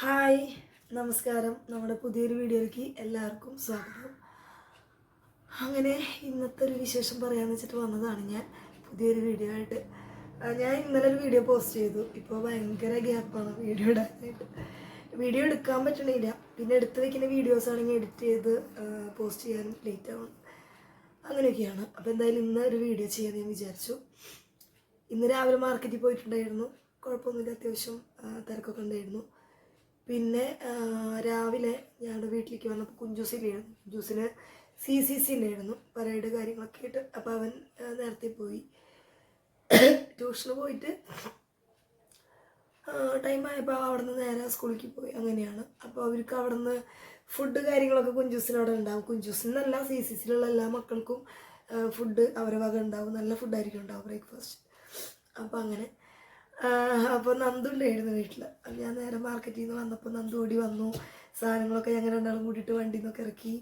Hi നമസ്കാരം. നമ്മുടെ പുതിയൊരു വീഡിയോയിലേക്ക് എല്ലാവർക്കും സ്വാഗതം. അങ്ങനെ ഇന്നത്തെ ഒരു വിശേഷം പറയാമെന്ന് വെച്ചിട്ട് വന്നതാണ് ഞാൻ. പുതിയൊരു വീഡിയോ ആയിട്ട്. ഞാൻ ഇന്നലെ ഒരു വീഡിയോ പോസ്റ്റ് ചെയ്തു. ഇപ്പോൾ ഭയങ്കര ഗ്യാപ്പാണ് വീഡിയോ ഇടാനായിട്ട്. വീഡിയോ എടുക്കാൻ പറ്റണില്ല. പിന്നെ എടുത്ത് വെക്കുന്ന വീഡിയോസ് ആണെങ്കിൽ എഡിറ്റ് ചെയ്ത് പോസ്റ്റ് ചെയ്യാൻ ലേറ്റ് ആവും. അങ്ങനെയൊക്കെയാണ്. അപ്പോൾ എന്തായാലും ഇന്ന് ഒരു വീഡിയോ ചെയ്യാൻ ഞാൻ വിചാരിച്ചു. ഇന്ന് രാവിലെ മാർക്കറ്റിൽ പോയിട്ടുണ്ടായിരുന്നു. കുഴപ്പമൊന്നുമില്ല. അത്യാവശ്യം തിരക്കൊക്കെ ഉണ്ടായിരുന്നു. പിന്നെ രാവിലെ ഞങ്ങളുടെ വീട്ടിലേക്ക് വന്നപ്പോൾ കുഞ്ചൂസില്ലായിരുന്നു കുഞ്ചൂസിന് സി സി സി ഉണ്ടായിരുന്നു പരേഡ് കാര്യങ്ങളൊക്കെ ആയിട്ട്. അപ്പോൾ അവൻ നേരത്തെ പോയി. ട്യൂഷന് പോയിട്ട് ടൈം ആയപ്പോൾ അവിടെ നിന്ന് നേരെ സ്കൂളിലേക്ക് പോയി. അങ്ങനെയാണ്. അപ്പോൾ അവർക്ക് അവിടെ നിന്ന് ഫുഡ് കാര്യങ്ങളൊക്കെ കുഞ്ചൂസിന് അവിടെ ഉണ്ടാവും. കുഞ്ചൂസിനല്ല സി സി സിയിലുള്ള എല്ലാ മക്കൾക്കും ഫുഡ് അവരെ വക ഉണ്ടാവും. നല്ല ഫുഡായിരിക്കും ഉണ്ടാവും ബ്രേക്ക്ഫാസ്റ്റ് അപ്പോൾ അങ്ങനെ അപ്പോൾ നന്ദുണ്ടായിരുന്നു വീട്ടിൽ അപ്പോൾ ഞാൻ നേരെ മാർക്കറ്റിൽ നിന്ന് വന്നപ്പോൾ നന്ദു ഓടി വന്നു. സാധനങ്ങളൊക്കെ ഞങ്ങൾ രണ്ടാളും കൂട്ടിയിട്ട് വണ്ടിയിൽ നിന്നൊക്കെ ഇറക്കി.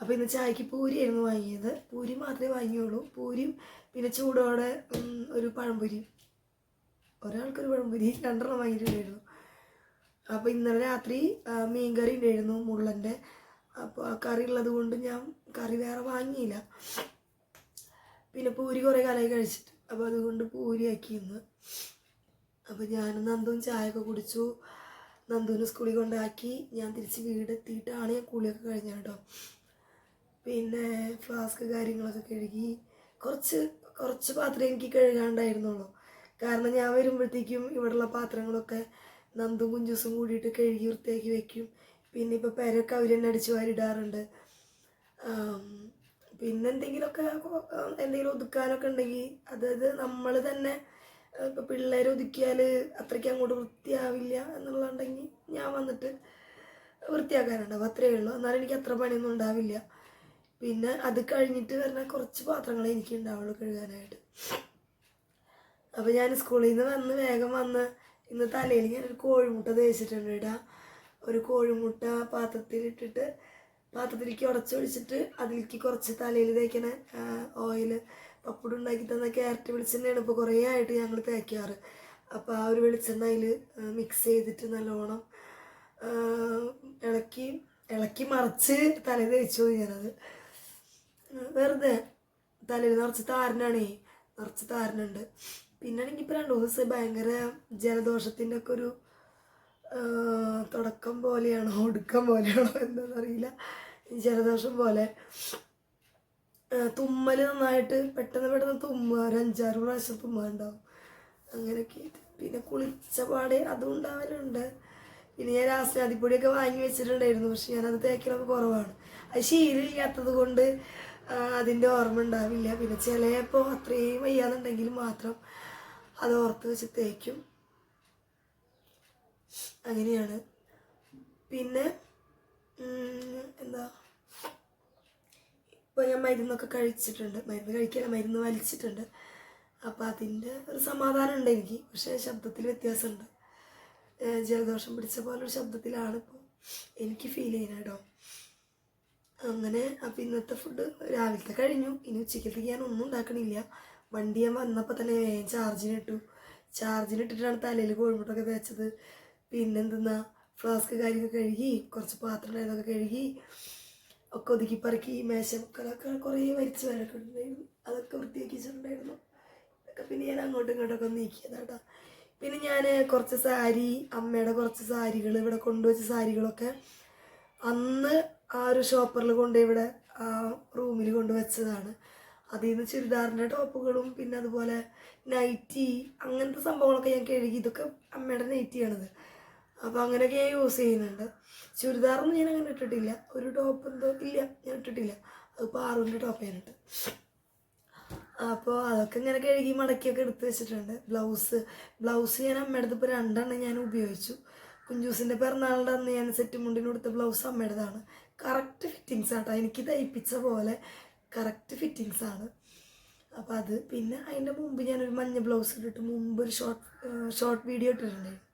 അപ്പോൾ ഇന്ന് ചായക്ക് പൂരിയായിരുന്നു വാങ്ങിയത്. പൂരി മാത്രമേ വാങ്ങിയുള്ളൂ. പൂരിയും പിന്നെ ചൂടോടെ ഒരു പഴംപൊരി. ഒരാൾക്കൊരു പഴംപൊരി രണ്ടെണ്ണം വാങ്ങിയിട്ടുണ്ടായിരുന്നു. അപ്പോൾ ഇന്നലെ രാത്രി മീൻകറി ഉണ്ടായിരുന്നു മുള്ളന്റെ അപ്പോൾ ആ കറി ഉള്ളത് കൊണ്ട് ഞാൻ കറി വേറെ വാങ്ങിയില്ല. പിന്നെ പൂരി കുറേ കാലമായി കഴിച്ചിട്ട്. അപ്പോൾ അതുകൊണ്ട് പൂരി ആക്കി ഇന്ന്. അപ്പോൾ ഞാനും നന്ദും ചായയൊക്കെ കുടിച്ചു. നന്ദുവിനെ സ്കൂളിൽ കൊണ്ടാക്കി. ഞാൻ തിരിച്ച് വീടെത്തിയിട്ടാണ് ഞാൻ കുളിയൊക്കെ കഴിഞ്ഞത് കേട്ടോ പിന്നെ ഫ്ലാസ്ക് കാര്യങ്ങളൊക്കെ കഴുകി. കുറച്ച് കുറച്ച് പാത്രം എനിക്ക് കഴുകാണ്ടായിരുന്നുള്ളൂ. കാരണം ഞാൻ വരുമ്പോഴത്തേക്കും ഇവിടെയുള്ള പാത്രങ്ങളൊക്കെ നന്ദും കുഞ്ചൂസും കൂടിയിട്ട് കഴുകി വൃത്തിയാക്കി വെക്കും. പിന്നെ ഇപ്പോൾ പേരൊക്കെ അവർ തന്നെ അടിച്ചു വാരിടാറുണ്ട്. പിന്നെന്തെങ്കിലുമൊക്കെ എന്തെങ്കിലും ഒതുക്കാനൊക്കെ ഉണ്ടെങ്കിൽ അതായത് നമ്മൾ തന്നെ ഇപ്പോൾ പിള്ളേരെ ഒതുക്കിയാൽ അത്രയ്ക്ക് അങ്ങോട്ട് വൃത്തിയാവില്ല എന്നുള്ളതുണ്ടെങ്കിൽ ഞാൻ വന്നിട്ട് വൃത്തിയാക്കാനുണ്ടാവും അത്രയേ ഉള്ളൂ. എന്നാലും എനിക്ക് അത്ര പണിയൊന്നും ഉണ്ടാവില്ല. പിന്നെ അത് കഴിഞ്ഞിട്ട് വരുന്ന കുറച്ച് പാത്രങ്ങളെ എനിക്ക് ഉണ്ടാവുള്ളൂ കഴുകാനായിട്ട്. അപ്പോൾ ഞാൻ സ്കൂളിൽ നിന്ന് വന്ന് വേഗം വന്ന് ഇന്ന് തലയിൽ ഞാൻ ഒരു കോഴിമുട്ട തേച്ചിട്ടുണ്ട് ഇടാ ഒരു കോഴിമുട്ട പാത്രത്തിലിട്ടിട്ട് പാത്രത്തിലേക്ക് ഉടച്ചൊഴിച്ചിട്ട് അതിലേക്ക് കുറച്ച് തലയിൽ തേക്കണ ഓയിൽ പപ്പടം ഉണ്ടാക്കി തന്ന ക്യാരറ്റ് വെളിച്ചെണ്ണയാണ് ഇപ്പോൾ കുറേ ആയിട്ട് ഞങ്ങൾ തേക്കാറ്. അപ്പോൾ ആ ഒരു വെളിച്ചെണ്ണ അതിൽ മിക്സ് ചെയ്തിട്ട് നല്ലോണം ഇളക്കി ഇളക്കി മറിച്ച് തലയിൽ തേച്ചു ഞാനത്. വെറുതെ തലയിൽ നിറച്ച് താരനാണേ നിറച്ച് താരനുണ്ട്. പിന്നെ ആണെങ്കിൽ ഇപ്പോൾ രണ്ട് ദിവസം ഭയങ്കര ജലദോഷത്തിന്റെ ഒക്കെ ഒരു തുടക്കം പോലെയാണോ ഒടുക്കം പോലെയാണോ എന്താണെന്നറിയില്ല ജലദോഷം പോലെ. തുമ്മൽ നന്നായിട്ട് പെട്ടെന്ന് പെട്ടെന്ന് തുമ്മുക. ഒരു അഞ്ചാറ് പ്രാവശ്യം തുമ്മുക ഉണ്ടാവും അങ്ങനെയൊക്കെ പിന്നെ കുളിച്ച പാടെ അതും ഉണ്ടാവലുണ്ട്. പിന്നെ ഞാൻ രാസനാദിപ്പൊടിയൊക്കെ വാങ്ങി വെച്ചിട്ടുണ്ടായിരുന്നു. പക്ഷെ ഞാനത് തേക്കലൊക്കെ കുറവാണ്. അത് ശീലമില്ലാത്തത് കൊണ്ട് അതിന്റെ ഓർമ്മ ഉണ്ടാവില്ല. പിന്നെ ചിലപ്പോൾ അത്രയും വയ്യാന്നുണ്ടെങ്കിൽ മാത്രം അത് ഓർത്ത് വെച്ച് തേക്കും. അങ്ങനെയാണ്. പിന്നെ എന്താ? ഇപ്പോൾ ഞാൻ മരുന്നൊക്കെ കഴിച്ചിട്ടുണ്ട്. മരുന്ന് കഴിക്കാൻ മരുന്ന് വലിച്ചിട്ടുണ്ട്. അപ്പോൾ അതിന്റെ ഒരു സമാധാനം ഉണ്ട് എനിക്ക്. പക്ഷേ ശബ്ദത്തിൽ വ്യത്യാസമുണ്ട്. ജലദോഷം പിടിച്ച പോലെ ഒരു ശബ്ദത്തിലാണ് ഇപ്പോൾ എനിക്ക് ഫീൽ ചെയ്യുന്നത് കേട്ടോ. അങ്ങനെ അപ്പം ഇന്നത്തെ ഫുഡ് രാവിലത്തെ കഴിഞ്ഞു. ഇനി ഉച്ചക്കത്തേക്ക് ഞാൻ ഒന്നും ഉണ്ടാക്കണില്ല. വണ്ടി ഞാൻ വന്നപ്പോൾ തന്നെ വേഗം ചാർജിനിട്ടു ചാർജിനിട്ടിട്ടാണ് തലയിൽ കോഴിമുട്ടൊക്കെ തേച്ചത്. പിന്നെന്തെന്നാ ഫ്ലാസ്ക് കാര്യമൊക്കെ കഴുകി കുറച്ച് പാത്രം ഇതൊക്കെ കഴുകി ഒക്കെ ഒതുക്കി പറക്കി മേശമക്കളൊക്കെ കുറേ വരിച്ച് വരൊക്കെ ഉണ്ടായിരുന്നു അതൊക്കെ വൃത്തിയാക്കി അതൊക്കെ പിന്നെ ഞാൻ അങ്ങോട്ടും ഇങ്ങോട്ടൊക്കെ നീക്കിയതാട്ടാ. പിന്നെ ഞാൻ കുറച്ച് സാരി അമ്മയുടെ കുറച്ച് സാരികൾ ഇവിടെ കൊണ്ടുവച്ച സാരികളൊക്കെ അന്ന് ആ ഒരു ഷോപ്പറിൽ കൊണ്ട് ഇവിടെ ആ റൂമിൽ കൊണ്ടുവച്ചതാണ്. അതിൽ നിന്ന് ചുരിദാറിന്റെ ടോപ്പുകളും പിന്നെ അതുപോലെ നൈറ്റി അങ്ങനത്തെ സംഭവങ്ങളൊക്കെ ഞാൻ കഴുകി. ഇതൊക്കെ അമ്മയുടെ നൈറ്റിയാണിത്. അപ്പോൾ അങ്ങനെയൊക്കെ യൂസ് ചെയ്യുന്നുണ്ട്. ചുരിദാറൊന്നും ഞാൻ അങ്ങനെ ഇട്ടിട്ടില്ല. ഒരു ടോപ്പ് എന്തോ ഇല്ല. ഞാൻ ഇട്ടിട്ടില്ല. അതിപ്പോൾ ആറുവിന്റെ ടോപ്പ് ഞാനിട്ട് അപ്പോൾ അതൊക്കെ ഇങ്ങനെ കഴുകി മടക്കിയൊക്കെ എടുത്ത് വെച്ചിട്ടുണ്ട്. ബ്ലൗസ് ബ്ലൗസ് ഞാൻ അമ്മയുടെ ഇപ്പോൾ രണ്ടെണ്ണം ഞാൻ ഉപയോഗിച്ചു. കുഞ്ചൂസിന്റെ പിറന്നാളിന്റെ അന്ന് ഞാൻ സെറ്റ് മുണ്ടിന് കൊടുത്ത ബ്ലൗസ് അമ്മയുടേതാണ് കറക്റ്റ് ഫിറ്റിങ്സ് ആട്ടോ. എനിക്ക് തയ്പ്പിച്ച പോലെ കറക്റ്റ് ഫിറ്റിങ്സ് ആണ്. അപ്പോൾ അത്. പിന്നെ അതിന്റെ മുമ്പ് ഞാനൊരു മഞ്ഞ ബ്ലൗസ് ഇട്ടിട്ട് മുമ്പ് ഒരു ഷോർട്ട് ഷോർട്ട് വീഡിയോ ഇട്ടിട്ടുണ്ടായിരുന്നു.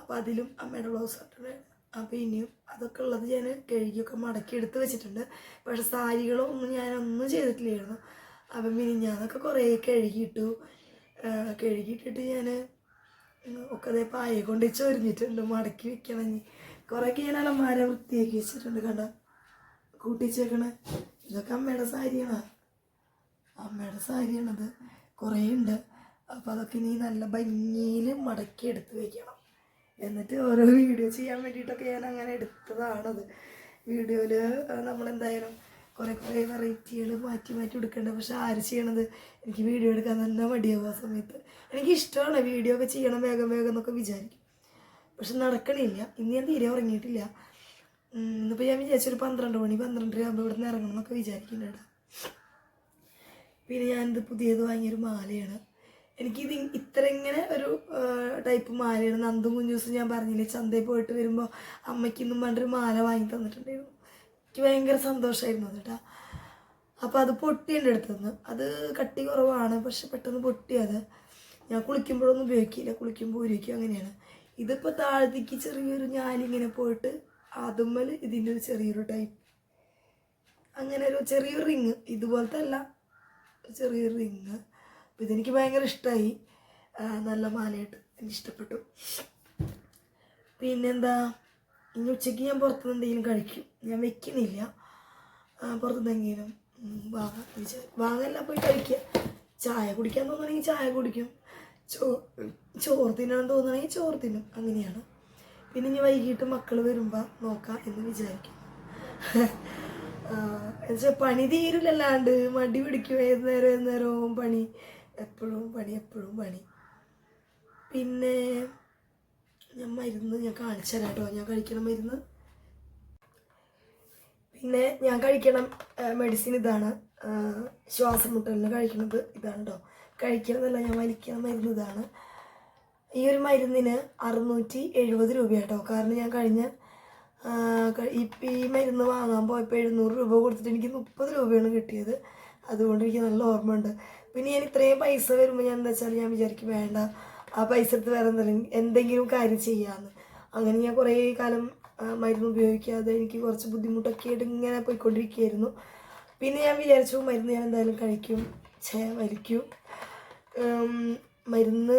അപ്പോൾ അതിലും അമ്മയുടെ ബ്ലൗസ് ഇട്ടിട്ടുണ്ടായിരുന്നു അപ്പോൾ ഇനിയും അതൊക്കെ ഉള്ളത് ഞാൻ കഴുകിയൊക്കെ മടക്കി എടുത്ത് വെച്ചിട്ടുണ്ട്. പക്ഷെ സാരികളോ ഒന്നും ഞാനൊന്നും ചെയ്തിട്ടില്ലായിരുന്നു. അപ്പം മിനിഞ്ഞാന്നൊക്കെ കുറേ കഴുകിയിട്ടു കഴുകിയിട്ടിട്ട് ഞാൻ ഒക്കെ അതേ പായ കൊണ്ട് ചൊരിഞ്ഞിട്ടുണ്ട് മടക്കി വെക്കണം ഇനി. കുറേയൊക്കെ ഞാൻ അലമാര വൃത്തിയാക്കി വെച്ചിട്ടുണ്ട് കണ്ട? കൂട്ടിച്ചേക്കണ ഇതൊക്കെ അമ്മയുടെ സാരിയാണ്. അമ്മയുടെ സാരിയാണത്. കുറേ ഉണ്ട്. അപ്പോൾ അതൊക്കെ ഇനി നല്ല ഭംഗിയിൽ മടക്കി എടുത്ത് വെക്കണം. എന്നിട്ട് ഓരോ വീഡിയോ ചെയ്യാൻ വേണ്ടിയിട്ടൊക്കെ ഞാൻ അങ്ങനെ എടുത്തതാണത്. വീഡിയോയിൽ നമ്മളെന്തായാലും കുറേ കുറേ വെറൈറ്റികൾ മാറ്റി മാറ്റി എടുക്കേണ്ടത് പക്ഷെ ആര് ചെയ്യണത്? എനിക്ക് വീഡിയോ എടുക്കാൻ തന്നെ മടിയാവും ആ സമയത്ത്. എനിക്ക് ഇഷ്ടമാണ് വീഡിയോ ഒക്കെ ചെയ്യണം വേഗം വേഗം എന്നൊക്കെ വിചാരിക്കും. പക്ഷെ നടക്കണില്ല. ഇനി ഞാൻ തീരെ ഉറങ്ങിയിട്ടില്ല. ഇന്നിപ്പോൾ ഞാൻ വിചാരിച്ചൊരു പന്ത്രണ്ട് മണി പന്ത്രണ്ടര ആകുമ്പോൾ ഇവിടെ നിന്ന് ഇറങ്ങണം എന്നൊക്കെ വിചാരിക്കുന്നുണ്ട്. പിന്നെ ഞാനിത് പുതിയത് വാങ്ങിയൊരു മാലയാണ്. എനിക്കിത് ഇത്ര ഇങ്ങനെ ഒരു ടൈപ്പ് മാലയാണ്. നന്ദു കുഞ്ഞൂസും ഞാൻ പറഞ്ഞില്ലേ ചന്തയിൽ പോയിട്ട് വരുമ്പോൾ അമ്മയ്ക്ക് ഇന്നും പണ്ടൊരു മാല വാങ്ങി തന്നിട്ടുണ്ടായിരുന്നു. എനിക്ക് ഭയങ്കര സന്തോഷമായിരുന്നു കേട്ടോ. അപ്പോൾ അത് പൊട്ടി എന്റെ അടുത്ത് നിന്ന് അത് കട്ടി കുറവാണ് പക്ഷെ പെട്ടെന്ന് പൊട്ടി അത്. ഞാൻ കുളിക്കുമ്പോഴൊന്നും ഉപയോഗിക്കില്ല. കുളിക്കുമ്പോൾ ഉപയോഗിക്കും അങ്ങനെയാണ്. ഇതിപ്പോൾ താഴത്തേക്ക് ചെറിയൊരു ഞാനിങ്ങനെ പോയിട്ട് അതുമ്മൽ ഇതിന്റെ ഒരു ചെറിയൊരു ടൈപ്പ് അങ്ങനെ ഒരു ചെറിയൊരു റിങ്. ഇതുപോലത്തെ അല്ല. ചെറിയൊരു റിങ്. അപ്പോൾ ഇതെനിക്ക് ഭയങ്കര ഇഷ്ടമായി നല്ല മാലയായിട്ട് എനിക്ക് ഇഷ്ടപ്പെട്ടു. പിന്നെന്താ? ഇനി ഉച്ചയ്ക്ക് ഞാൻ പുറത്തുനിന്ന് എന്തെങ്കിലും കഴിക്കും. ഞാൻ വെക്കണില്ല പുറത്തുനിന്നെങ്കിലും പുറത്തുനിന്ന് എന്തെങ്കിലും ഉം, വാങ്ങാം വിചാ- വാങ്ങല്ല പോയി കഴിക്കുക ചായ കുടിക്കാൻ തോന്നുകയാണെങ്കിൽ ചായ കുടിക്കും. ചോ ചോറ് തിന്നണം തോന്നുകയാണെങ്കിൽ ചോറ് തിന്നും. അങ്ങനെയാണ്. പിന്നെ ഇനി വൈകിട്ട് മക്കൾ വരുമ്പോൾ നോക്കാം എന്ന് വിചാരിക്കും എന്നുവെച്ചാൽ പണി തീരില്ലല്ലാണ്ട്. മടി പിടിക്കും. ഏത് നേരം ഏത് നേരവും പണി. എപ്പോഴും പണി എപ്പോഴും പണി. പിന്നെ ഞാൻ മരുന്ന് ഞാൻ കാണിച്ചു തരാം കേട്ടോ. ഞാൻ കഴിക്കണം മരുന്ന്. പിന്നെ ഞാൻ കഴിക്കണം മെഡിസിൻ ഇതാണ്. ശ്വാസം മുട്ടലിന് കഴിക്കണത് ഇതാണ് കേട്ടോ കഴിക്കണമെന്നല്ല ഞാൻ വലിക്കണ മരുന്ന് ഇതാണ്. ഈ ഒരു മരുന്നിന് അറുന്നൂറ്റി എഴുപത് രൂപ കേട്ടോ കാരണം ഞാൻ കഴിഞ്ഞ ഇപ്പം ഈ മരുന്ന് വാങ്ങാൻ പോയപ്പോൾ എഴുന്നൂറ് രൂപ കൊടുത്തിട്ട് എനിക്ക് മുപ്പത് രൂപയാണ് കിട്ടിയത്. അതുകൊണ്ട് എനിക്ക് നല്ല ഓർമ്മയുണ്ട്. പിന്നെ ഞാൻ ഇത്രയും പൈസ വരുമ്പോൾ ഞാൻ എന്താ വെച്ചാൽ ഞാൻ വിചാരിക്കും വേണ്ട ആ പൈസ എടുത്ത് വേറെ എന്തെങ്കിലും എന്തെങ്കിലും കാര്യം ചെയ്യാമെന്ന് അങ്ങനെ ഞാൻ കുറേ കാലം മരുന്ന് ഉപയോഗിക്കാതെ എനിക്ക് കുറച്ച് ബുദ്ധിമുട്ടൊക്കെ ആയിട്ട് ഇങ്ങനെ പോയിക്കൊണ്ടിരിക്കുകയായിരുന്നു. പിന്നെ ഞാൻ വിചാരിച്ചു മരുന്ന് ഞാൻ എന്തായാലും കഴിക്കും ചേ വലിക്കും മരുന്ന്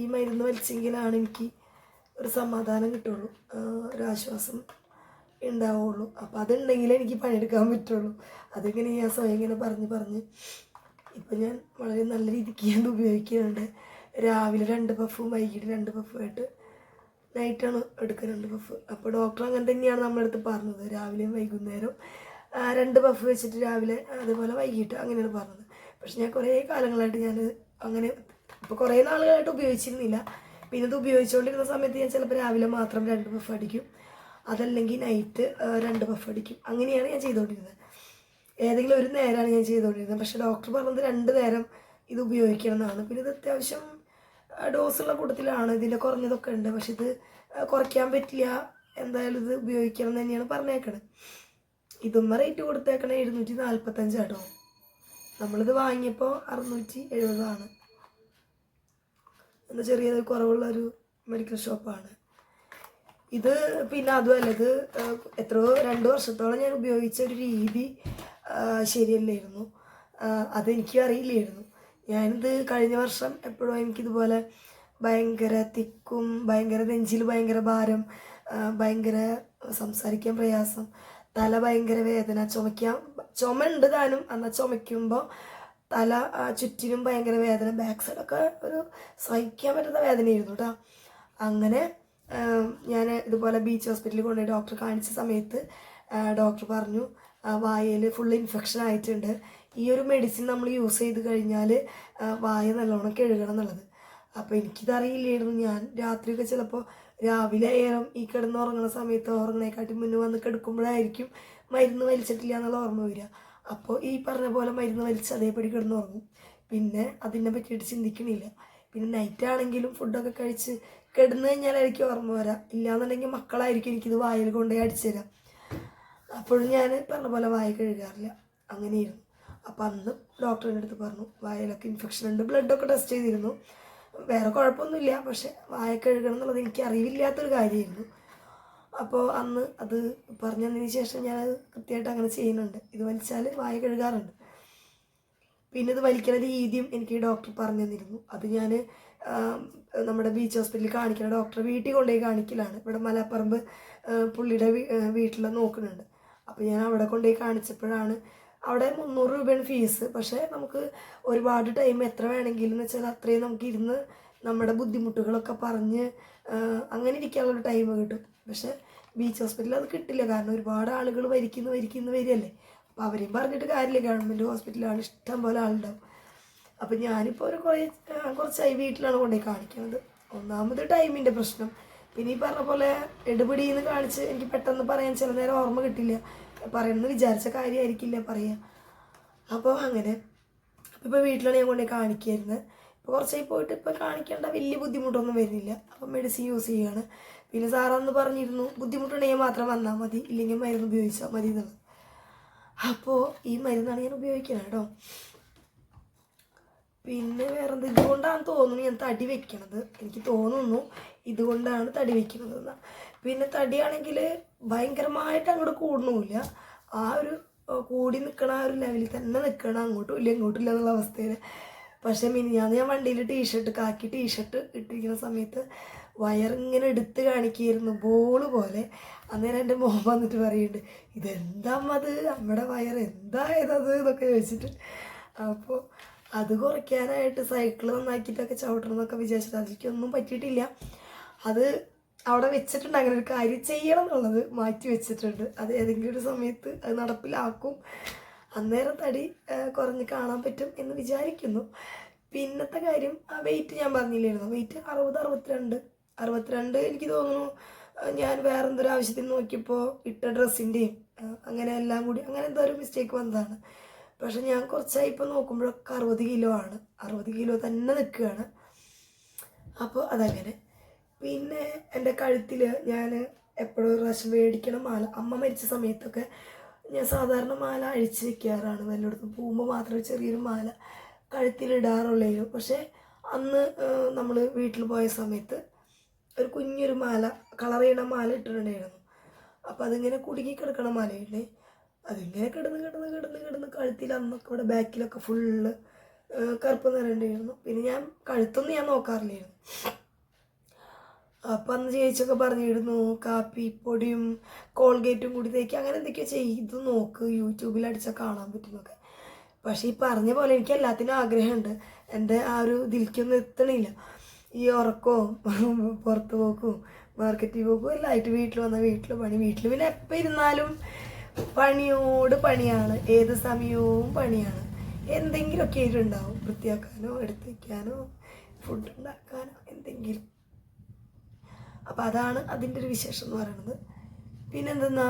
ഈ മരുന്ന് വലിച്ചെങ്കിലാണ് എനിക്ക് ഒരു സമാധാനം കിട്ടുള്ളൂ. ഒരു ഒരാശ്വാസം ഉണ്ടാവുള്ളൂ. അപ്പോൾ അതുണ്ടെങ്കിലേ എനിക്ക് പണിയെടുക്കാൻ പറ്റുള്ളൂ. അതിങ്ങനെ ഞാൻ സ്വയം ഇങ്ങനെ പറഞ്ഞ് പറഞ്ഞ് ഇപ്പം ഞാൻ വളരെ നല്ല രീതിക്ക് ഞാൻ ഉപയോഗിക്കുന്നുണ്ട്. രാവിലെ രണ്ട് പഫും വൈകിട്ട് രണ്ട് പഫുമായിട്ട് നൈറ്റാണ് എടുക്കുക രണ്ട് പഫ് അപ്പോൾ ഡോക്ടർ അങ്ങനെ തന്നെയാണ് നമ്മളടുത്ത് പറഞ്ഞത്. രാവിലെയും വൈകുന്നേരവും രണ്ട് പഫ് വെച്ചിട്ട് രാവിലെ അതുപോലെ വൈകിട്ട് അങ്ങനെയാണ് പറഞ്ഞത്. പക്ഷെ ഞാൻ കുറേ കാലങ്ങളായിട്ട് ഞാൻ അങ്ങനെ ഇപ്പോൾ കുറേ നാളുകളായിട്ട് ഉപയോഗിച്ചിരുന്നില്ല. പിന്നെ ഇത് ഉപയോഗിച്ചുകൊണ്ടിരുന്ന സമയത്ത് ഞാൻ ചിലപ്പോൾ രാവിലെ മാത്രം രണ്ട് പഫ് അടിക്കും. അതല്ലെങ്കിൽ നൈറ്റ് രണ്ട് പഫ് അടിക്കും. അങ്ങനെയാണ് ഞാൻ ചെയ്തുകൊണ്ടിരുന്നത് ഏതെങ്കിലും ഒരു നേരമാണ് ഞാൻ ചെയ്തുകൊണ്ടിരുന്നത് പക്ഷേ ഡോക്ടർ പറഞ്ഞത് രണ്ട് നേരം ഇത് ഉപയോഗിക്കണം എന്നാണ്. പിന്നെ ഇത് അത്യാവശ്യം ഡോസുള്ള കൂട്ടത്തിലാണ്. ഇതിന്റെ കുറഞ്ഞതൊക്കെ ഉണ്ട്. പക്ഷെ ഇത് കുറയ്ക്കാൻ പറ്റില്ല. എന്തായാലും ഇത് ഉപയോഗിക്കണം എന്ന് തന്നെയാണ് പറഞ്ഞേക്കണത് ഇതൊന്നും റേറ്റ് കൊടുത്തേക്കണേ എഴുന്നൂറ്റി നാൽപ്പത്തഞ്ചാട്ടോ നമ്മളിത് വാങ്ങിയപ്പോൾ അറുന്നൂറ്റി എഴുപതാണ് എന്ന ചെറിയ കുറവുള്ള ഒരു മെഡിക്കൽ ഷോപ്പാണ് ഇത് പിന്നെ അതുമല്ല ഇത് എത്രയോ രണ്ട് വർഷത്തോളം ഞാൻ ഉപയോഗിച്ച ഒരു രീതി ശരിയല്ലായിരുന്നു. അതെനിക്ക് അറിയില്ലായിരുന്നു. ഞാനിത് കഴിഞ്ഞ വർഷം എപ്പോഴും എനിക്കിതുപോലെ ഭയങ്കര തിക്കും ഭയങ്കര നെഞ്ചിൽ ഭയങ്കര ഭാരം ഭയങ്കര സംസാരിക്കാൻ പ്രയാസം തല ഭയങ്കര വേദന ചുമയ്ക്കാൻ ചുമ ഉണ്ട് താനും എന്നാൽ ചുമയ്ക്കുമ്പോൾ തല ചുറ്റിനും ഭയങ്കര വേദന ബാക്ക് സൈഡൊക്കെ ഒരു സഹിക്കാൻ പറ്റുന്ന വേദനയായിരുന്നു കേട്ടോ അങ്ങനെ ഞാൻ ഇതുപോലെ ബീച്ച് ഹോസ്പിറ്റലിൽ കൊണ്ടുപോയി ഡോക്ടറെ കാണിച്ച സമയത്ത് ഡോക്ടർ പറഞ്ഞു വായയിൽ ഫുൾ ഇൻഫെക്ഷൻ ആയിട്ടുണ്ട്. ഈ ഒരു മെഡിസിൻ നമ്മൾ യൂസ് ചെയ്ത് കഴിഞ്ഞാൽ വായ നല്ലോണം കഴുകണം എന്നുള്ളത്. അപ്പോൾ എനിക്കിതറിയില്ലായിരുന്നു. ഞാൻ രാത്രിയൊക്കെ ചിലപ്പോൾ രാവിലെ ഏറം ഈ കിടന്ന് ഉറങ്ങുന്ന സമയത്ത് ഉറങ്ങണേക്കാട്ടി മുന്നേ വന്ന് കിടക്കുമ്പോഴായിരിക്കും മരുന്ന് വലിച്ചിട്ടില്ല എന്നുള്ള ഓർമ്മ വരിക. അപ്പോൾ ഈ പറഞ്ഞ പോലെ മരുന്ന് വലിച്ച് അതേപടി കിടന്നുറങ്ങും പിന്നെ അതിനെ പറ്റിയിട്ട് ചിന്തിക്കണില്ല. പിന്നെ നൈറ്റ് ആണെങ്കിലും ഫുഡൊക്കെ കഴിച്ച് കിടന്നു കഴിഞ്ഞാലായിരിക്കും ഓർമ്മ വരാം. ഇല്ലാന്നുണ്ടെങ്കിൽ മക്കളായിരിക്കും എനിക്കിത് വായിൽ കൊണ്ടുപോയി അടിച്ചു തരാം. അപ്പോഴും ഞാൻ പറഞ്ഞ പോലെ വായ കഴുകാറില്ല. അങ്ങനെയായിരുന്നു. അപ്പം അന്ന് ഡോക്ടറിന്റെ അടുത്ത് പറഞ്ഞു വായിലൊക്കെ ഇൻഫെക്ഷൻ ഉണ്ട് ബ്ലഡൊക്കെ ടെസ്റ്റ് ചെയ്തിരുന്നു. വേറെ കുഴപ്പമൊന്നുമില്ല പക്ഷെ വായ കഴുകണം എന്നുള്ളത് എനിക്ക് അറിവില്ലാത്തൊരു കാര്യമായിരുന്നു. അപ്പോൾ അന്ന് അത് പറഞ്ഞു തന്നതിന് ശേഷം ഞാനത് കൃത്യമായിട്ട് അങ്ങനെ ചെയ്യുന്നുണ്ട്. ഇത് വലിച്ചാൽ വായ കഴുകാറുണ്ട്. പിന്നെ ഇത് വലിക്കുന്ന രീതിയും എനിക്ക് ഡോക്ടർ പറഞ്ഞു തന്നിരുന്നു. അത് ഞാൻ നമ്മുടെ ബീച്ച് ഹോസ്പിറ്റലിൽ കാണിക്കുന്ന ഡോക്ടറെ വീട്ടിൽ കൊണ്ടുപോയി കാണിക്കലാണ്. ഇവിടെ മലപ്പറമ്പ് പുള്ളിയുടെ വീട്ടിൽ നോക്കുന്നുണ്ട്. അപ്പോൾ ഞാൻ അവിടെ കൊണ്ടുപോയി കാണിച്ചപ്പോഴാണ് അവിടെ മുന്നൂറ് രൂപയാണ് ഫീസ് പക്ഷേ നമുക്ക് ഒരുപാട് ടൈം എത്ര വേണമെങ്കിലും എന്ന് വെച്ചാൽ അത്രയും നമുക്ക് ഇരുന്ന് നമ്മുടെ ബുദ്ധിമുട്ടുകളൊക്കെ പറഞ്ഞ് അങ്ങനെ ഇരിക്കാനുള്ള ടൈം കിട്ടും. പക്ഷേ ബീച്ച് ഹോസ്പിറ്റലിൽ അത് കിട്ടില്ല. കാരണം ഒരുപാട് ആളുകൾ വരിക്കുന്നു വരിക്കുന്നു വരികയല്ലേ അപ്പോൾ അവരെയും പറഞ്ഞിട്ട് കാര്യമില്ല. ഗവൺമെന്റ് ഹോസ്പിറ്റലാണ് ഇഷ്ടം പോലെ ആളുണ്ടാവും. അപ്പം ഞാനിപ്പോൾ ഒരു കുറേ കുറച്ചായി വീട്ടിലാണ് കൊണ്ടുപോയി കാണിക്കുന്നത്. ഒന്നാമത് ടൈമിന്റെ പ്രശ്നം. പിന്നെ ഈ പറഞ്ഞ പോലെ എടുപിടിന്ന് കാണിച്ച് എനിക്ക് പെട്ടെന്ന് പറയാൻ ചില നേരം ഓർമ്മ കിട്ടില്ല. പറയണമെന്ന് വിചാരിച്ച കാര്യമായിരിക്കില്ല പറയുക അപ്പോൾ അങ്ങനെ. ഇപ്പോൾ വീട്ടിലാണ് ഞാൻ കൊണ്ടുപോയി കാണിക്കായിരുന്നത് ഇപ്പോൾ കുറച്ചായി പോയിട്ട് ഇപ്പോൾ കാണിക്കേണ്ട വലിയ ബുദ്ധിമുട്ടൊന്നും വരുന്നില്ല. അപ്പം മെഡിസിൻ യൂസ് ചെയ്യുകയാണ് പിന്നെ സാറന്ന് പറഞ്ഞിരുന്നു ബുദ്ധിമുട്ടുണ്ടെങ്കിൽ മാത്രം വന്നാൽ മതി. ഇല്ലെങ്കിൽ മരുന്ന് ഉപയോഗിച്ചാൽ മതി എന്നുള്ളത് അപ്പോൾ ഈ മരുന്നാണ് ഞാൻ ഉപയോഗിക്കുന്നത് കേട്ടോ പിന്നെ വേറെ എന്താ ഇതുകൊണ്ടാണ് തോന്നുന്നു ഞാൻ തടി വെക്കണത്. എനിക്ക് തോന്നുന്നു ഇതുകൊണ്ടാണ് തടി വെക്കണത് എന്ന് പിന്നെ തടിയാണെങ്കിൽ ഭയങ്കരമായിട്ട് അങ്ങോട്ട് കൂടണമില്ല ആ ഒരു കൂടി നിൽക്കണ ആ ഒരു ലെവലിൽ തന്നെ നിൽക്കണം അങ്ങോട്ടും ഇല്ല ഇങ്ങോട്ടും ഇല്ല എന്നുള്ള അവസ്ഥയിൽ. പക്ഷേ മിനിഞ്ഞാന്ന് ഞാൻ വണ്ടിയിൽ ടീഷർട്ട് കാക്കി ടീഷർട്ട് ഇട്ടിരിക്കുന്ന സമയത്ത് വയറിങ്ങനെ എടുത്ത് കാണിക്കുകയായിരുന്നു ബോൾ പോലെ. അന്നേരം എന്റെ മോൻ വന്നിട്ട് പറയുന്നുണ്ട് ഇതെന്താ അമ്മ അത്? നമ്മുടെ വയർ എന്തായതത് എന്നൊക്കെ ചോദിച്ചിട്ട്. അപ്പോൾ അത് കുറയ്ക്കാനായിട്ട് സൈക്കിൾ നന്നാക്കിയിട്ടൊക്കെ ചവിട്ടണം എന്നൊക്കെ വിചാരിച്ചിട്ട് അതിലേക്കൊന്നും പറ്റിയിട്ടില്ല. അത് അവിടെ വെച്ചിട്ടുണ്ട്. അങ്ങനെ ഒരു കാര്യം ചെയ്യണം എന്നുള്ളത് മാറ്റി വെച്ചിട്ടുണ്ട്. അത് ഏതെങ്കിലും ഒരു സമയത്ത് അത് നടപ്പിലാക്കും. അന്നേരം തടി കുറഞ്ഞ് കാണാൻ പറ്റും എന്ന് വിചാരിക്കുന്നു. പിന്നത്തെ കാര്യം ആ വെയിറ്റ് ഞാൻ പറഞ്ഞില്ലായിരുന്നു. വെയിറ്റ് അറുപത് അറുപത്തിരണ്ട്. അറുപത്തിരണ്ട് എനിക്ക് തോന്നുന്നു ഞാൻ വേറെ എന്തൊരു ആവശ്യത്തിന് നോക്കിയപ്പോൾ ഇട്ട ഡ്രസ്സിന്റെയും അങ്ങനെ എല്ലാം കൂടി. അങ്ങനെ എന്തോ ഒരു മിസ്റ്റേക്ക് വന്നതാണ്. പക്ഷെ ഞാൻ കുറച്ചായി ഇപ്പോൾ നോക്കുമ്പോഴൊക്കെ അറുപത് കിലോ ആണ്. അറുപത് കിലോ തന്നെ നിൽക്കുകയാണ്. അപ്പോൾ അതങ്ങനെ. പിന്നെ എന്റെ കഴുത്തിൽ ഞാൻ എപ്പോഴും പ്രാവശ്യം മേടിക്കണം മാല. അമ്മ മരിച്ച സമയത്തൊക്കെ ഞാൻ സാധാരണ മാല അഴിച്ച് വെക്കാറാണ്. വല്ലയിടത്തും പോകുമ്പോൾ മാത്രമേ ചെറിയൊരു മാല കഴുത്തിലിടാറുള്ളൂ പക്ഷേ അന്ന് നമ്മൾ വീട്ടിൽ പോയ സമയത്ത് ഒരു കുഞ്ഞൊരു മാല കളർ ചെയ്യണ മാല ഇട്ടിട്ടുണ്ടായിരുന്നു. അപ്പോൾ അതിങ്ങനെ കുടുങ്ങി കിടക്കണ മാലയുണ്ട്. അതിങ്ങനെ കിടന്ന് കിടന്ന് കിടന്ന് കിടന്ന് കഴുത്തിൽ അന്നൊക്കെ ഇവിടെ ബാക്കിലൊക്കെ ഫുള്ള് കറുപ്പ് നിറയേണ്ടിയിരുന്നു. പിന്നെ ഞാൻ കഴുത്തൊന്നും ഞാൻ നോക്കാറില്ലായിരുന്നു. അപ്പം അന്ന് ചേച്ചിയൊക്കെ പറഞ്ഞിരുന്നു കാപ്പി പൊടിയും കോൾഗേറ്റും കൂടി തേക്കി അങ്ങനെ എന്തൊക്കെയോ ചെയ്ത് നോക്ക് യൂട്യൂബിൽ അടിച്ചാൽ കാണാൻ പറ്റുന്നൊക്കെ. പക്ഷേ ഈ പറഞ്ഞ പോലെ എനിക്ക് എല്ലാത്തിനും ആഗ്രഹമുണ്ട്. എന്റെ ആ ഒരു ഇതിലേക്കൊന്നും എത്തണില്ല. ഈ ഉറക്കോ പുറത്ത് പോക്കും മാർക്കറ്റിൽ പോക്കും എല്ലാം ആയിട്ട് വീട്ടിൽ വന്ന വീട്ടിൽ പണി വീട്ടിൽ പിന്നെ എപ്പോൾ ഇരുന്നാലും പണിയോട് പണിയാണ്. ഏത് സമയവും പണിയാണ്. എന്തെങ്കിലുമൊക്കെ ആയിട്ടുണ്ടാവും. വൃത്തിയാക്കാനോ എടുത്ത് വയ്ക്കാനോ ഫുഡ് ഉണ്ടാക്കാനോ എന്തെങ്കിലും. അപ്പം അതാണ് അതിന്റെ ഒരു വിശേഷം എന്ന് പറയുന്നത്. പിന്നെന്തെന്നാ.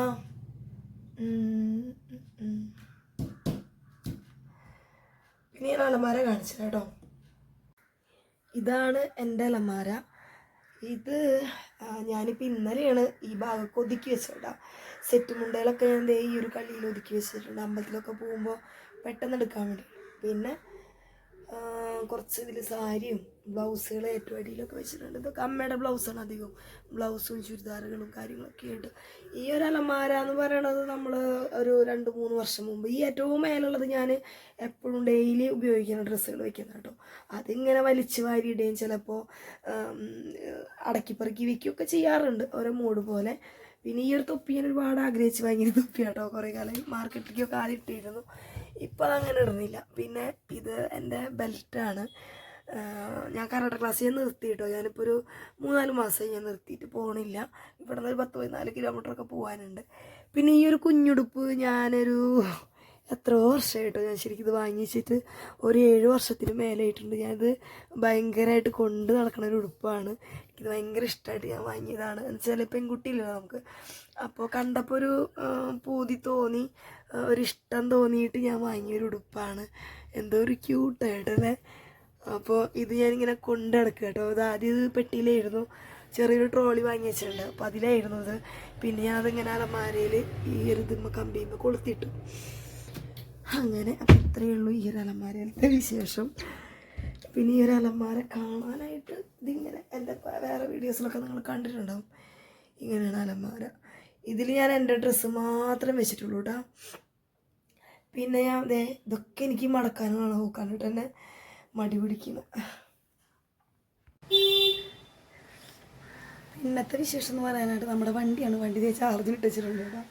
പിന്നെ ഞാൻ അലമാര കാണിച്ചു കേട്ടോ. ഇതാണ് എന്റെ അലമാര. ഇത് ഞാനിപ്പോൾ ഇന്നലെയാണ് ഈ ഭാഗം ഒതുക്കി വെച്ചത് സെറ്റ് മുണ്ടകളൊക്കെ ഞാൻ ഈ ഒരു കള്ളിയിൽ ഒതുക്കി വെച്ചിട്ടുണ്ട്. അമ്പലത്തിലൊക്കെ പോകുമ്പോൾ പെട്ടെന്ന് എടുക്കാൻ വേണ്ടി. പിന്നെ കുറച്ച് ഇതിൽ സാരിയും ബ്ലൗസുകൾ ഏറ്റവും അടിയിലൊക്കെ വെച്ചിട്ടുണ്ട്. ഇതൊക്കെ അമ്മയുടെ ബ്ലൗസാണ് അധികം ബ്ലൗസും ചുരിദാറുകളും കാര്യങ്ങളൊക്കെ ആയിട്ട്. ഈ ഒരു അലമാര എന്ന് പറയണത് നമ്മൾ ഒരു രണ്ട് മൂന്ന് വർഷം മുമ്പ്. ഈ ഏറ്റവും മേലുള്ളത് ഞാൻ എപ്പോഴും ഡെയിലി ഉപയോഗിക്കുന്ന ഡ്രസ്സുകൾ വെക്കുന്ന കേട്ടോ അതിങ്ങനെ വലിച്ചു വാരിയിടുകയും ചിലപ്പോൾ അടക്കിപ്പറക്കി വെക്കുകയൊക്കെ ചെയ്യാറുണ്ട്. ഓരോ മൂഡ് പോലെ. പിന്നെ ഈ ഒരു തൊപ്പി ഞാൻ ഒരുപാട് ആഗ്രഹിച്ച് വാങ്ങിയ തൊപ്പി കേട്ടോ കുറേ കാലം മാർക്കറ്റിലേക്കൊക്കെ ആദ്യം ഇട്ടിരുന്നു. ഇപ്പം അതങ്ങനെ ഇടുന്നില്ല. പിന്നെ ഇത് എന്റെ ബെൽറ്റാണ് ഞാൻ കരാട്ട ക്ലാസ് ഞാൻ നിർത്തി കേട്ടോ ഞാനിപ്പോൾ ഒരു മൂന്നാൽ മാസമായി ഞാൻ നിർത്തിയിട്ട് പോകണില്ല ഇവിടെ നിന്ന് ഒരു പത്ത് പതിനാല് കിലോമീറ്ററൊക്കെ പോകാനുണ്ട് പിന്നെ ഈ ഒരു കുഞ്ഞുടുപ്പ് ഞാനൊരു എത്രയോ വർഷമായിട്ടോ ഞാൻ ശരിക്കും ഇത് വാങ്ങിച്ചിട്ട് ഒരു ഏഴ് വർഷത്തിന് മേലായിട്ടുണ്ട്. ഞാനിത് ഭയങ്കരമായിട്ട് കൊണ്ട് നടക്കുന്ന ഒരു ഉടുപ്പാണ്. ഇത് ഭയങ്കര ഇഷ്ടമായിട്ട് ഞാൻ വാങ്ങിയതാണ്. എന്ന് എന്നുവെച്ചാൽ പെൺകുട്ടിയില്ല നമുക്ക്. അപ്പോൾ കണ്ടപ്പോൾ ഒരു പൂതി തോന്നി ഒരിഷ്ടം തോന്നിയിട്ട് ഞാൻ വാങ്ങിയൊരു ഉടുപ്പാണ്. എന്തോ ഒരു ക്യൂട്ടായിട്ടല്ലേ അപ്പോൾ ഇത് ഞാനിങ്ങനെ കൊണ്ട് നടക്കുക കേട്ടോ. അത് ആദ്യം ഇത് പെട്ടിയിലായിരുന്നു. ചെറിയൊരു ട്രോളി വാങ്ങി വെച്ചിട്ടുണ്ട്. അപ്പോൾ അതിലായിരുന്നു ഇത്. പിന്നെ ഞാനതിങ്ങനെ അലമാരയിൽ ഈ ഒരു ഇതിമ്മ കമ്പിയുമ്പോൾ കൊളുത്തിട്ടു. അങ്ങനെ അപ്പം ഇത്രയേ ഉള്ളൂ ഈ ഒരു അലമാരയിലത്തെ വിശേഷം. പിന്നെ ഈ ഒരു അലമാര കാണാനായിട്ട് ഇതിങ്ങനെ എന്റെ വേറെ വീഡിയോസിലൊക്കെ നിങ്ങൾ കണ്ടിട്ടുണ്ടാവും. ഇങ്ങനെയാണ് അലമാര. ഇതിൽ ഞാൻ എന്റെ ഡ്രസ്സ് മാത്രം വെച്ചിട്ടുള്ളൂ കേട്ടോ പിന്നെ ഞാൻ ദേ ഇതൊക്കെ എനിക്ക് മടക്കാനാണ് കണ്ടിട്ട് തന്നെ മടി പിടിക്കുന്നത് ഇന്നത്തെ വിശേഷം എന്ന് പറയാനായിട്ട് നമ്മുടെ വണ്ടിയാണ്. വണ്ടി ചാർജിൽ ഇട്ടിട്ടുണ്ട് കേട്ടോ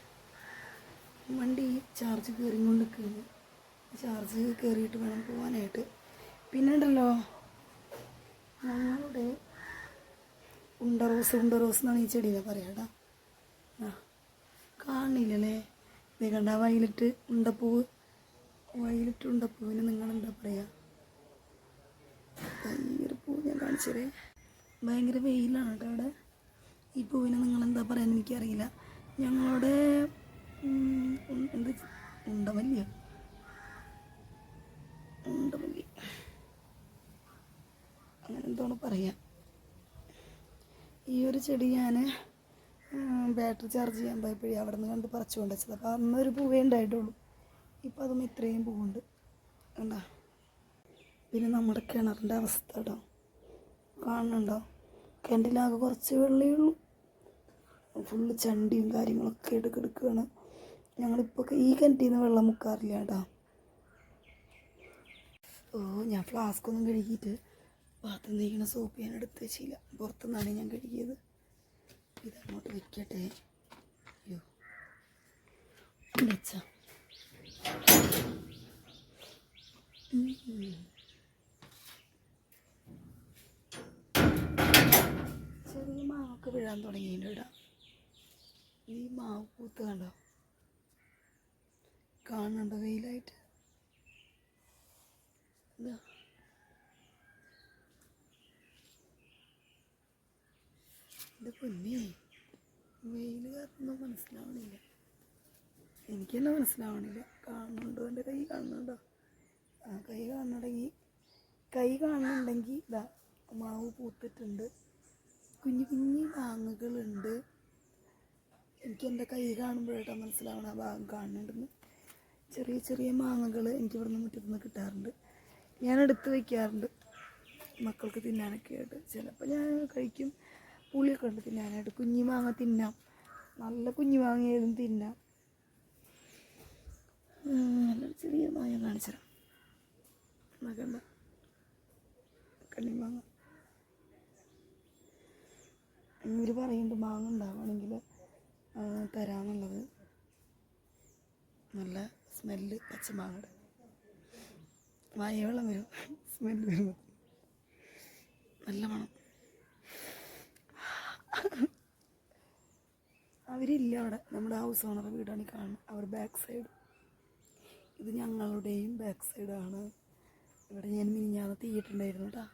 വണ്ടി ചാർജ് കയറിക്കൊണ്ട് നിൽക്കുന്നു ചാർജ് കയറിയിട്ട് വേണം പോകാനായിട്ട് പിന്നെ ഉണ്ടല്ലോ ഞങ്ങളുടെ ഉണ്ടറോസ് ഉണ്ടറോസ് എന്നാണ് ഈ ചെടിയെ പറയാട്ടാ ആ കാണില്ലല്ലേ? ഇത് കണ്ട വയലറ്റ് ഉണ്ടപ്പൂവ് വയലറ്റ് ഉണ്ടപ്പൂവിന് നിങ്ങൾ എന്താ പറയുക ഭയങ്കര പൂ ഞാൻ കാണിച്ചതേ. ഭയങ്കര വെയിലാണ് കേട്ടോ അവിടെ? ഈ പൂവിനെ നിങ്ങൾ എന്താ പറയുക എനിക്കറിയില്ല. ഞങ്ങളുടെ എന്ത് ഉണ്ടമല്ലിയ ഉണ്ടമല്ലി അങ്ങനെ എന്തോന്ന് പറയാം. ഈ ഒരു ചെടി ഞാൻ ബാറ്ററി ചാർജ് ചെയ്യാൻ പോയപ്പോഴേ അവിടെ നിന്ന് കണ്ട് പറിച്ചു കൊണ്ട് വെച്ചത്. അപ്പോൾ അന്നൊരു പൂവേ ഉണ്ടായിട്ടുള്ളൂ. ഇപ്പോൾ അതും ഇത്രയും പൂവുണ്ട്. കണ്ടാ? പിന്നെ നമ്മുടെ കിണറിന്റെ അവസ്ഥ കേട്ടോ. കാണുന്നുണ്ടോ? കിണറ്റിലാകെ കുറച്ച് വെള്ളമേ ഉള്ളൂ. ഫുള്ള് ചണ്ടിയും കാര്യങ്ങളൊക്കെ ആയിട്ട് കിടക്കുകയാണ് ഞങ്ങളിപ്പോൾ ഈ കിണറ്റിൽ നിന്ന് വെള്ളം മുക്കാറില്ല കേട്ടോ. ഓ ഞാൻ ഫ്ലാസ്ക് ഒന്നും കഴുകിയിട്ട് പാത്രം നീക്കണ സോപ്പ് ഞാൻ എടുത്ത് വെച്ചില്ല. പുറത്തുനിന്നാണ് ഞാൻ കഴുകിയത്. ഇതങ്ങോട്ട് വെക്കട്ടെ. അയ്യോ. വെച്ച. ചെറിയ മാവൊക്കെ വീഴാൻ തുടങ്ങിയിട്ടുണ്ട് ഈ മാവ് പൂത്ത് കണ്ടോ? കാണുന്നുണ്ടോ വെയിലായിട്ട്. ഇതാ ഇത് പൊന്നേ വെയിൽ കാരണം മനസ്സിലാവണില്ല. എനിക്ക് തന്നെ മനസ്സിലാവണില്ല. കാണുന്നുണ്ടോ? എന്റെ കൈ കാണുന്നുണ്ടോ? ആ കൈ കാണുന്നുണ്ടെങ്കിൽ കൈ കാണുന്നുണ്ടെങ്കിൽ ഇതാ മാവ് പൂത്തിട്ടുണ്ട്. കുഞ്ഞു കുഞ്ഞു മാങ്ങകളുണ്ട് എനിക്ക് എന്റെ കൈ കാണുമ്പോഴേട്ടാ മനസ്സിലാവണം ആ ഭാഗം കാണുന്നുണ്ടെന്ന്. ചെറിയ ചെറിയ മാങ്ങകൾ എനിക്ക് ഇവിടുന്ന് മുറ്റത്ത് നിന്ന് കിട്ടാറുണ്ട്. ഞാൻ എടുത്ത് വയ്ക്കാറുണ്ട് മക്കൾക്ക് തിന്നാനൊക്കെ ആയിട്ട്. ചിലപ്പോൾ ഞാൻ കഴിക്കും. പുളിയൊക്കെ ഉണ്ട് തിന്നാനായിട്ട്. കുഞ്ഞു മാങ്ങ തിന്നാം. നല്ല കുഞ്ഞു മാങ്ങയായിരുന്നു തിന്നാം. ചെറിയ മാങ്ങ കാണിച്ചു മകണ്ട കണ്ണിമാങ്ങ. ഇവർ പറയുന്നുണ്ട് മാങ്ങ ഉണ്ടാവുകയാണെങ്കിൽ തരാമെന്നുള്ളത്. നല്ല സ്മെല്ല് പച്ചമാങ്ങയുടെ വായവെള്ളം വരും സ്മെല്ല് വരുമ്പോൾ നല്ല മണം. അവരില്ല അവിടെ. നമ്മുടെ ഹൗസ് ഓണർ വീടാണ് കാണുന്നത്. അവർ ബാക്ക് സൈഡ്. ഇത് ഞങ്ങളുടെയും ബാക്ക് സൈഡാണ്. ഇവിടെ ഞാൻ മിനിഞ്ഞാന്ന് തീയിട്ടുണ്ടായിരുന്നു കേട്ടോ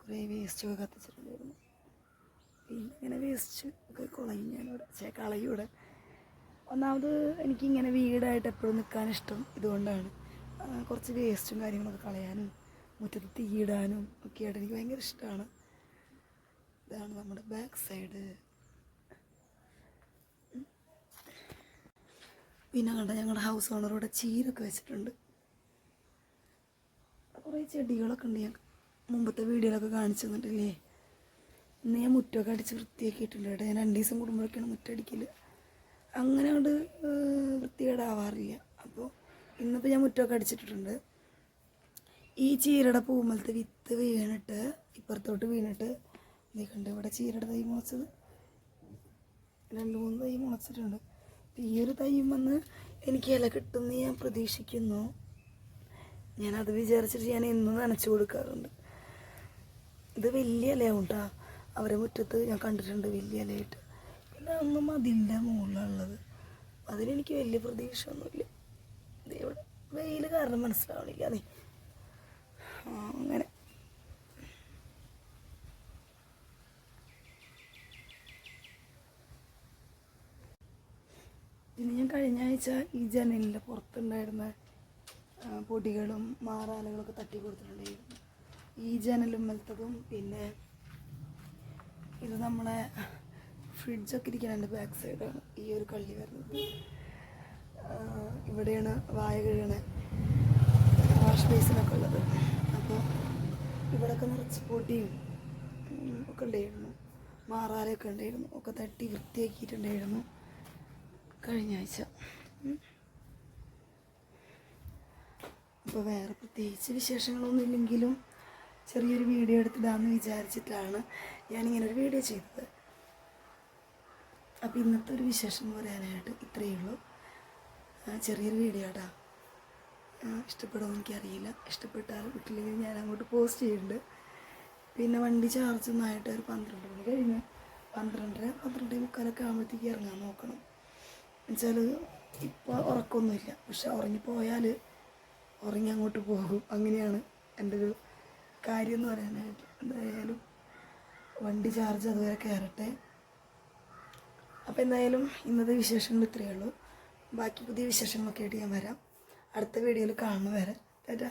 കുറേ വേസ്റ്റൊക്കെ കത്തിച്ചിട്ടുണ്ടായിരുന്നു. ഇങ്ങനെ വേസ്റ്റ് ഒക്കെ കുളയും ഞാനിവിടെ. ചേ കളയും ഇവിടെ. ഒന്നാമത് എനിക്കിങ്ങനെ വീടായിട്ട് എപ്പോഴും നിൽക്കാൻ ഇഷ്ടം ഇതുകൊണ്ടാണ്. കുറച്ച് വേസ്റ്റും കാര്യങ്ങളൊക്കെ കളയാനും മുറ്റത്ത് തീയിടാനും ഒക്കെ ആയിട്ട് എനിക്ക് ഭയങ്കര ഇഷ്ടമാണ്. ഇതാണ് നമ്മുടെ ബാക്ക് സൈഡ്. പിന്നെ കണ്ട ഞങ്ങളുടെ ഹൗസ് ഓണർ ചീരൊക്കെ വെച്ചിട്ടുണ്ട്. കുറേ ചെടികളൊക്കെ ഉണ്ട് ഞാൻ മുമ്പത്തെ വീഡിയോയിലൊക്കെ കാണിച്ചു തന്നിട്ടില്ലേ? ഇന്ന് ഞാൻ മുറ്റമൊക്കെ അടിച്ച് വൃത്തിയാക്കിയിട്ടുണ്ട് കേട്ടോ. ഞാൻ രണ്ട് ദിവസം കൂടുമ്പോഴൊക്കെയാണ് മുറ്റടിക്കൽ അങ്ങനെ കൊണ്ട് വൃത്തികേടാവാറില്ല. അപ്പോൾ ഇന്നിപ്പോൾ ഞാൻ മുറ്റമൊക്കെ അടിച്ചിട്ടുണ്ട് ഈ ചീരയുടെ പൂമലത്തെ വിത്ത് വീണിട്ട് ഇപ്പുറത്തോട്ട് വീണിട്ട് നിൽക്കുന്നുണ്ട് ഇവിടെ ചീരയുടെ തൈ മുളച്ചത്. രണ്ട് മൂന്ന് തൈ മുളച്ചിട്ടുണ്ട്. ഈ ഒരു തൈ വന്ന് എനിക്ക് ഇല കിട്ടുമെന്ന് ഞാൻ പ്രതീക്ഷിക്കുന്നു. ഞാനത് വിചാരിച്ചിട്ട് ഞാൻ എന്നും നനച്ചു കൊടുക്കാറുണ്ട്. ഇത് വലിയ ഇലയാവും കേട്ടോ അവരെ മുറ്റത്ത് ഞാൻ കണ്ടിട്ടുണ്ട് വലിയ ഇലയായിട്ട്. ഒന്നും അതിന്റെ മുകളിലുള്ളത്. അതിലെനിക്ക് വലിയ പ്രതീക്ഷ ഒന്നുമില്ല ഇത് ഇവിടെ വെയിൽ കാരണം മനസ്സിലാവണില്ല അതെ അങ്ങനെ. പിന്നെ ഞാൻ കഴിഞ്ഞ ആഴ്ച ഈ ജനലിന്റെ പുറത്തുണ്ടായിരുന്ന പൊടികളും മാറാലകളൊക്കെ തട്ടി കൊടുത്തിട്ടുണ്ടായിരുന്നു. ഈ ജനലും മലത്തതും പിന്നെ ഇത് നമ്മളെ ഫ്രിഡ്ജൊക്കെ ഇരിക്കാനുണ്ട് ബാക്ക് സൈഡാണ് ഈ ഒരു കള്ളി വരുന്നത്. ഇവിടെയാണ് വായ കഴുകണ. വാഷ് ബേസിനൊക്കെ ഉള്ളത്. അപ്പോൾ ഇവിടെയൊക്കെ നിറച്ച് പൊടിയും ഒക്കെ ഉണ്ടായിരുന്നു. മാറാലൊക്കെ ഉണ്ടായിരുന്നു. ഒക്കെ തട്ടി വൃത്തിയാക്കിയിട്ടുണ്ടായിരുന്നു. കഴിഞ്ഞ ആഴ്ച. അപ്പോൾ വേറെ പ്രത്യേകിച്ച് വിശേഷങ്ങളൊന്നുമില്ലെങ്കിലും ചെറിയൊരു വീഡിയോ എടുത്തിടാമെന്ന് വിചാരിച്ചിട്ടാണ് ഞാനിങ്ങനെ ഒരു വീഡിയോ ചെയ്തത്. അപ്പോൾ ഇന്നത്തെ ഒരു വിശേഷം പറയാനായിട്ട് ഇത്രയേ ഉള്ളൂ. ചെറിയൊരു വീഡിയോ കേട്ടോ ഇഷ്ടപ്പെടുമോ എനിക്കറിയില്ല ഇഷ്ടപ്പെട്ടാൽ വീട്ടിലെങ്കിൽ ഞാൻ അങ്ങോട്ട് പോസ്റ്റ് ചെയ്യുന്നുണ്ട്. പിന്നെ വണ്ടി ചാർജ് ഒന്നായിട്ട് ഒരു പന്ത്രണ്ട് മണി കഴിഞ്ഞ് പന്ത്രണ്ടര പന്ത്രണ്ട് മുക്കാലൊക്കെ ആകുമ്പോഴത്തേക്ക് ഇറങ്ങാൻ നോക്കണം. എന്നുവെച്ചാൽ ഇപ്പോൾ ഉറക്കമൊന്നുമില്ല. പക്ഷെ ഉറങ്ങിപ്പോയാൽ ഉറങ്ങി അങ്ങോട്ട് പോകും. അങ്ങനെയാണ് എന്റെ ഒരു കാര്യം എന്ന് പറയാനായിട്ട്. എന്തായാലും വണ്ടി ചാർജ് അതുവരെ കയറട്ടെ. അപ്പോൾ എന്തായാലും ഇന്നത്തെ വിശേഷങ്ങൾ ഇത്രയേ ഉള്ളൂ. ബാക്കി പുതിയ വിശേഷങ്ങളൊക്കെ ആയിട്ട് ഞാൻ വരാം. അടുത്ത വീഡിയോയിൽ കാണുന്ന വരെ ടാറ്റാ.